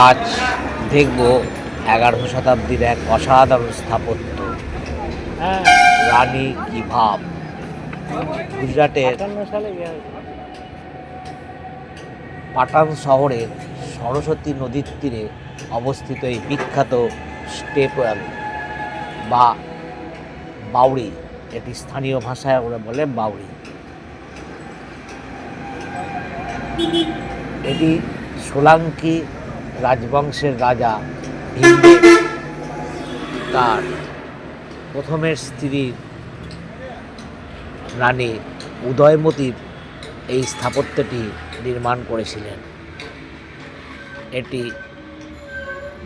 আজ দেখব এগারোশো শতাব্দীর এক অসাধারণ স্থাপত্য। রানী কি ভাব? গুজরাটের। পাটান শহরের সরস্বতী নদীর তীরে অবস্থিত এই বিখ্যাত স্টেপওয়েল বা বাউরি এটি স্থানীয় ভাষায় ওরা বলে বাউরি এটি সোলাঙ্কি রাজবংশের রাজা ভীমদেব তার প্রথমের স্ত্রী রানী উদয়মতির এই স্থাপত্যটি নির্মাণ করেছিলেন। এটি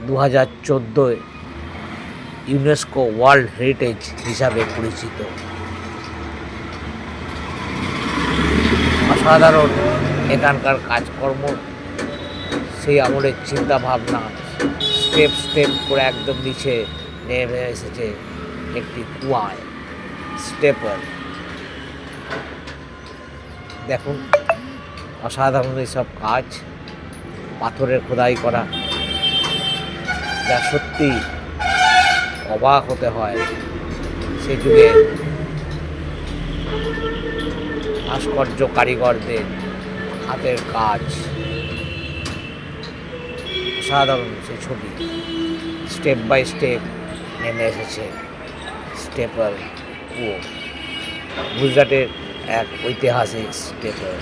দু হাজার চোদ্দোয় ইউনেস্কো ওয়ার্ল্ড হেরিটেজ হিসাবে পরিচিত। অসাধারণ এখানকার কাজকর্ম সেই আমলের চিন্তা ভাবনা স্টেপ স্টেপ করে একদম নিচে নেমে এসেছে একটি কুয়ায়। স্টেপল দেখুন, অসাধারণ এইসব কাজ, পাথরের খোদাই করা। যা সত্যি অবাক হতে হয় সে যুগে। ভাস্কর্য কারিগরদের হাতের কাজ। অসাধারণ সে ছবি। স্টেপ বাই স্টেপ নেমে এসেছে স্টেপার ও। গুজরাটের এক ঐতিহাসিক স্টেপল।